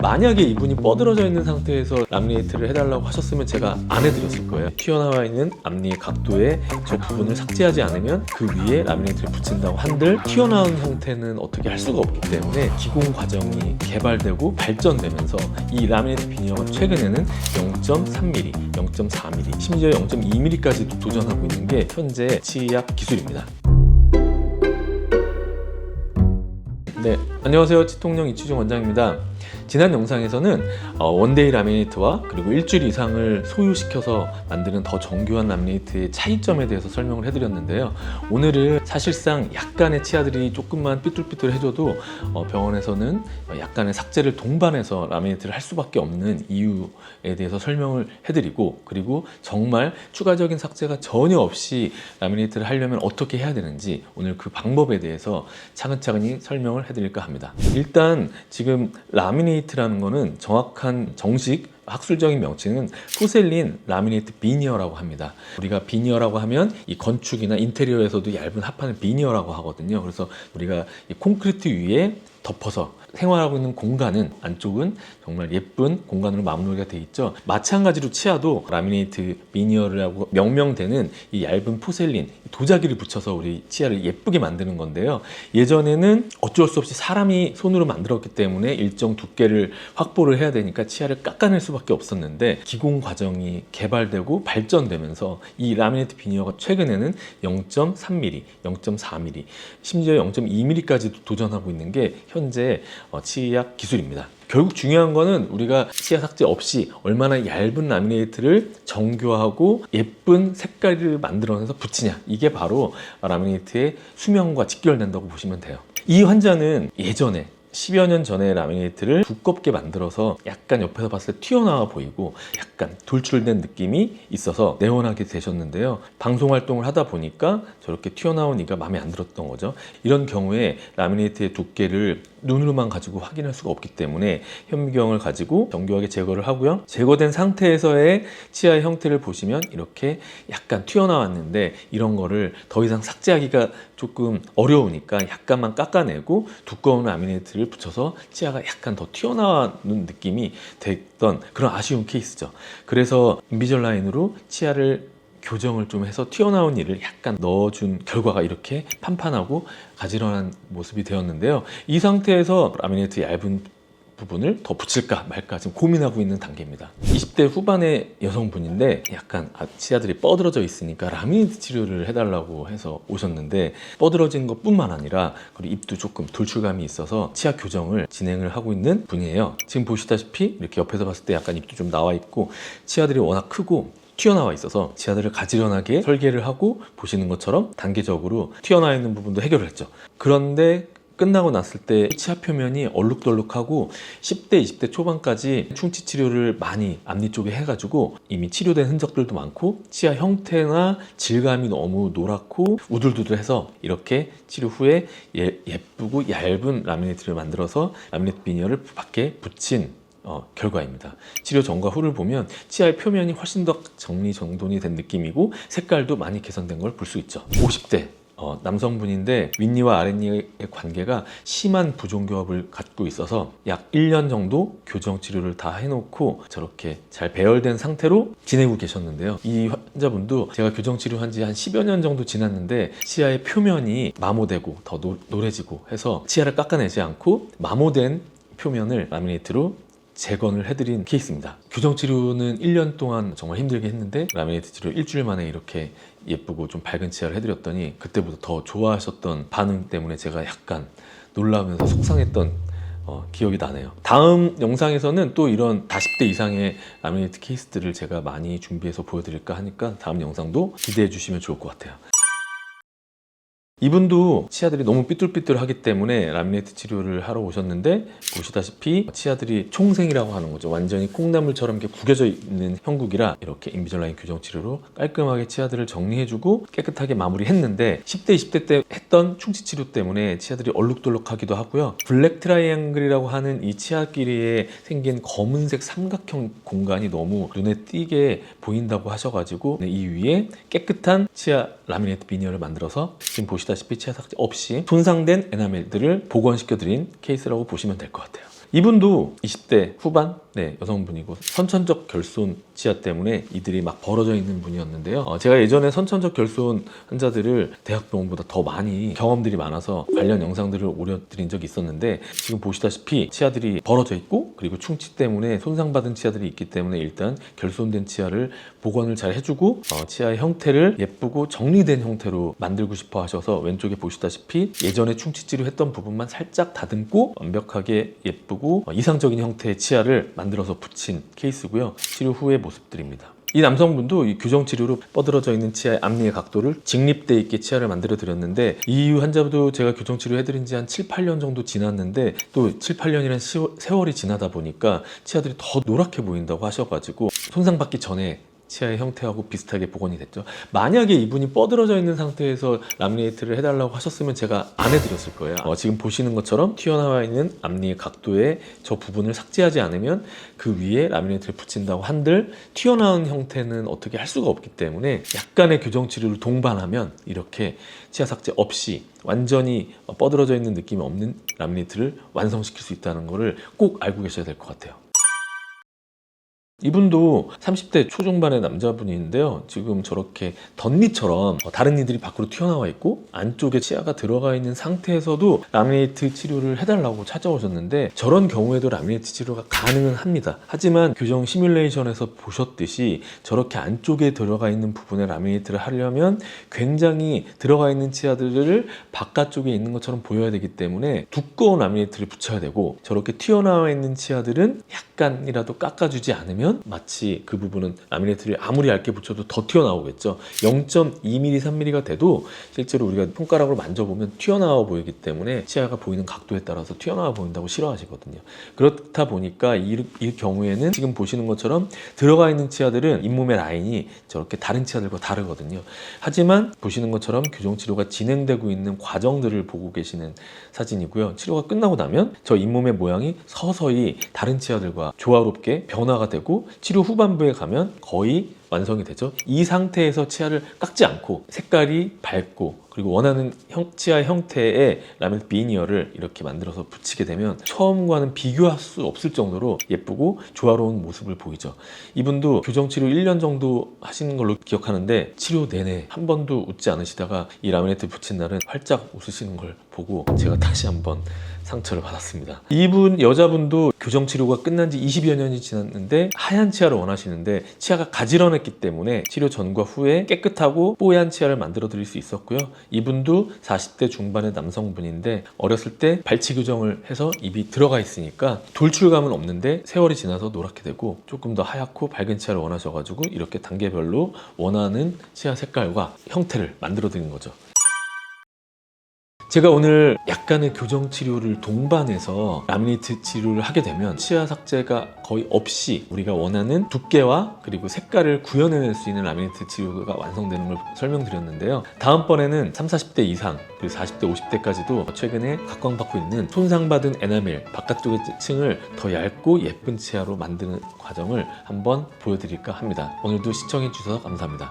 만약에 이분이 뻗어져 있는 상태에서 라미네이트를 해달라고 하셨으면 제가 안 해드렸을 거예요. 튀어나와 있는 앞니의 각도에 저 부분을 삭제하지 않으면 그 위에 라미네이트를 붙인다고 한들 튀어나온 형태는 어떻게 할 수가 없기 때문에 기공 과정이 개발되고 발전되면서 이 라미네이트 비니어가 최근에는 0.3mm, 0.4mm, 심지어 0.2mm까지도 도전하고 있는 게 현재 치약 기술입니다. 네, 안녕하세요. 치통령 이치중 원장입니다. 지난 영상에서는 어, 원데이 라미네이트와 그리고 일주일 이상을 소유시켜서 만드는 더 정교한 라미네이트의 차이점에 대해서 설명을 해드렸는데요. 오늘은 사실상 약간의 치아들이 조금만 삐뚤삐뚤해져도 어, 병원에서는 약간의 삭제를 동반해서 라미네이트를 할 수밖에 없는 이유에 대해서 설명을 해드리고 그리고 정말 추가적인 삭제가 전혀 없이 라미네이트를 하려면 어떻게 해야 되는지 오늘 그 방법에 대해서 차근차근히 설명을 해드릴까 합니다. 일단 지금 라미네이트 라는 거는 정확한 정식 학술적인 명칭은 포셀린 라미네이트 비니어라고 합니다. 우리가 비니어라고 하면 이 건축이나 인테리어에서도 얇은 합판을 비니어라고 하거든요. 그래서 우리가 이 콘크리트 위에 덮어서 생활하고 있는 공간은 안쪽은 정말 예쁜 공간으로 마무리가 돼 있죠. 마찬가지로 치아도 라미네이트 비니어라고 명명되는 이 얇은 포셀린 도자기를 붙여서 우리 치아를 예쁘게 만드는 건데요. 예전에는 어쩔 수 없이 사람이 손으로 만들었기 때문에 일정 두께를 확보를 해야 되니까 치아를 깎아낼 수밖에 없었는데 기공 과정이 개발되고 발전되면서 이 라미네이트 비니어가 최근에는 0.3mm, 0.4mm, 심지어 0.2mm까지도 도전하고 있는 게 현재 어, 치약 기술입니다. 결국 중요한 거는 우리가 치아 삭제 없이 얼마나 얇은 라미네이트를 정교하고 예쁜 색깔을 만들어내서 붙이냐 이게 바로 라미네이트의 수명과 직결된다고 보시면 돼요. 이 환자는 예전에 10여 년 전에 라미네이트를 두껍게 만들어서 약간 옆에서 봤을 때 튀어나와 보이고 약간 돌출된 느낌이 있어서 내원하게 되셨는데요. 방송 활동을 하다 보니까 저렇게 튀어나온 이가 마음에 안 들었던 거죠. 이런 경우에 라미네이트의 두께를 눈으로만 가지고 확인할 수가 없기 때문에 현미경을 가지고 정교하게 제거를 하고요. 제거된 상태에서의 치아의 형태를 보시면 이렇게 약간 튀어나왔는데 이런 거를 더 이상 삭제하기가 조금 어려우니까 약간만 깎아내고 두꺼운 라미네이트를 붙여서 치아가 약간 더 튀어나오는 느낌이 됐던 그런 아쉬운 케이스죠. 그래서 인비절 라인으로 치아를 교정을 좀 해서 튀어나온 이를 약간 넣어준 결과가 이렇게 판판하고 가지런한 모습이 되었는데요. 이 상태에서 라미네이트 얇은 부분을 더 붙일까 말까 지금 고민하고 있는 단계입니다. 20대 후반의 여성분인데 약간 아, 치아들이 뻗어져 있으니까 라미네이트 치료를 해달라고 해서 오셨는데 뻗어진 것뿐만 아니라 그리고 입도 조금 돌출감이 있어서 치아 교정을 진행을 하고 있는 분이에요. 지금 보시다시피 이렇게 옆에서 봤을 때 약간 입도 좀 나와 있고 치아들이 워낙 크고 튀어나와 있어서 지하들을 가지런하게 설계를 하고 보시는 것처럼 단계적으로 튀어나와 있는 부분도 해결을 했죠. 그런데 끝나고 났을 때 치아 표면이 얼룩덜룩하고 10대, 20대 초반까지 충치 치료를 많이 앞니 쪽에 해가지고 이미 치료된 흔적들도 많고 치아 형태나 질감이 너무 노랗고 우둘두둘해서 이렇게 치료 후에 예, 예쁘고 얇은 라미네이트를 만들어서 라미네이트 비니어를 밖에 붙인 어, 결과입니다. 치료 전과 후를 보면 치아의 표면이 훨씬 더 정리정돈이 된 느낌이고 색깔도 많이 개선된 걸 볼 수 있죠. 50대 어, 남성분인데 윗니와 아랫니의 관계가 심한 부종교합을 갖고 있어서 약 1년 정도 교정 치료를 다 해놓고 저렇게 잘 배열된 상태로 지내고 계셨는데요. 이 환자분도 제가 교정 치료한 지 한 10여 년 정도 지났는데 치아의 표면이 마모되고 더 노, 노래지고 해서 치아를 깎아내지 않고 마모된 표면을 라미네이트로 재건을 해드린 케이스입니다. 교정 치료는 1년 동안 정말 힘들게 했는데 라미네이트 치료 일주일 만에 이렇게 예쁘고 좀 밝은 치아를 해드렸더니 그때보다 더 좋아하셨던 반응 때문에 제가 약간 놀라면서 속상했던 어, 기억이 나네요. 다음 영상에서는 또 이런 40대 이상의 라미네이트 케이스들을 제가 많이 준비해서 보여드릴까 하니까 다음 영상도 기대해 주시면 좋을 것 같아요. 이분도 치아들이 너무 삐뚤삐뚤하기 때문에 라미네이트 치료를 하러 오셨는데 보시다시피 치아들이 총생이라고 하는 거죠. 완전히 콩나물처럼 이렇게 구겨져 있는 형국이라 이렇게 인비절라인 교정 치료로 깔끔하게 치아들을 정리해주고 깨끗하게 마무리했는데 10대, 20대 때 했던 충치 치료 때문에 치아들이 얼룩덜룩하기도 하고요. 블랙 트라이앵글이라고 하는 이 치아끼리에 생긴 검은색 삼각형 공간이 너무 눈에 띄게 보인다고 하셔가지고 이 위에 깨끗한 치아 라미네이트 비니어를 만들어서 지금 보시다시피 삭제 없이 손상된 에나멜들을 복원시켜드린 케이스라고 보시면 될 것 같아요. 이분도 20대 후반 네, 여성분이고 선천적 결손 치아 때문에 이들이 막 벌어져 있는 분이었는데요. 어, 제가 예전에 선천적 결손 환자들을 대학병원보다 더 많이 경험들이 많아서 관련 영상들을 올려드린 적이 있었는데 지금 보시다시피 치아들이 벌어져 있고 그리고 충치 때문에 손상받은 치아들이 있기 때문에 일단 결손된 치아를 복원을 잘 해주고 어, 치아의 형태를 예쁘고 정리된 형태로 만들고 싶어 하셔서 왼쪽에 보시다시피 예전에 충치 치료했던 부분만 살짝 다듬고 완벽하게 예쁘고 어, 이상적인 형태의 치아를 만들어서 붙인 케이스고요. 치료 후의 모습들입니다. 이 남성분도 이 교정 치료로 뻗어져 있는 치아의 앞니의 각도를 직립돼 있게 치아를 만들어 드렸는데 이 환자도 제가 교정 치료 해드린 지 한 7, 8년 정도 지났는데 또 7, 8년이라는 세월이 지나다 보니까 치아들이 더 노랗게 보인다고 하셔가지고 손상 받기 전에 치아의 형태하고 비슷하게 복원이 됐죠. 만약에 이분이 뻗어져 있는 상태에서 라미네이트를 해달라고 하셨으면 제가 안 해드렸을 거예요. 어, 지금 보시는 것처럼 튀어나와 있는 앞니의 각도에 저 부분을 삭제하지 않으면 그 위에 라미네이트를 붙인다고 한들 튀어나온 형태는 어떻게 할 수가 없기 때문에 약간의 교정 치료를 동반하면 이렇게 치아 삭제 없이 완전히 뻗어져 있는 느낌이 없는 라미네이트를 완성시킬 수 있다는 것을 꼭 알고 계셔야 될 것 같아요. 이분도 30대 초중반의 남자분인데요. 지금 저렇게 덧니처럼 다른 이들이 밖으로 튀어나와 있고 안쪽에 치아가 들어가 있는 상태에서도 라미네이트 치료를 해달라고 찾아오셨는데 저런 경우에도 라미네이트 치료가 가능은 합니다. 하지만 교정 시뮬레이션에서 보셨듯이 저렇게 안쪽에 들어가 있는 부분에 라미네이트를 하려면 굉장히 들어가 있는 치아들을 바깥쪽에 있는 것처럼 보여야 되기 때문에 두꺼운 라미네이트를 붙여야 되고 저렇게 튀어나와 있는 치아들은 약간이라도 깎아주지 않으면 마치 그 부분은 라미네이트를 아무리 얇게 붙여도 더 튀어나오겠죠. 0.2mm, 3mm가 돼도 실제로 우리가 손가락으로 만져보면 튀어나와 보이기 때문에 치아가 보이는 각도에 따라서 튀어나와 보인다고 싫어하시거든요. 그렇다 보니까 이, 이 경우에는 지금 보시는 것처럼 들어가 있는 치아들은 잇몸의 라인이 저렇게 다른 치아들과 다르거든요. 하지만 보시는 것처럼 교정 치료가 진행되고 있는 과정들을 보고 계시는 사진이고요. 치료가 끝나고 나면 저 잇몸의 모양이 서서히 다른 치아들과 조화롭게 변화가 되고 치료 후반부에 가면 거의 완성이 되죠. 이 상태에서 치아를 깎지 않고 색깔이 밝고 그리고 원하는 형, 치아 형태의 라멘 비니어를 이렇게 만들어서 붙이게 되면 처음과는 비교할 수 없을 정도로 예쁘고 조화로운 모습을 보이죠. 이분도 교정 치료 1년 정도 하시는 걸로 기억하는데 치료 내내 한 번도 웃지 않으시다가 이 라미네이트 붙인 날은 활짝 웃으시는 걸 보고 제가 다시 한번 상처를 받았습니다. 이분 여자분도 교정 치료가 끝난 지 20여 년이 지났는데 하얀 치아를 원하시는데 치아가 가지런 했기 때문에 치료 전과 후에 깨끗하고 뽀얀 치아를 만들어 드릴 수 있었고요. 이분도 40대 중반의 남성분인데 어렸을 때 발치 교정을 해서 입이 들어가 있으니까 돌출감은 없는데 세월이 지나서 노랗게 되고 조금 더 하얗고 밝은 치아를 원하셔가지고 이렇게 단계별로 원하는 치아 색깔과 형태를 만들어 드리는 거죠. 제가 오늘 약간의 교정 치료를 동반해서 라미네이트 치료를 하게 되면 치아 삭제가 거의 없이 우리가 원하는 두께와 그리고 색깔을 구현해낼 수 있는 라미네이트 치료가 완성되는 걸 설명드렸는데요. 다음번에는 30, 40대 이상 그리고 40대, 50대까지도 최근에 각광받고 있는 손상받은 에나멜 바깥쪽의 층을 더 얇고 예쁜 치아로 만드는 과정을 한번 보여드릴까 합니다. 오늘도 시청해 주셔서 감사합니다.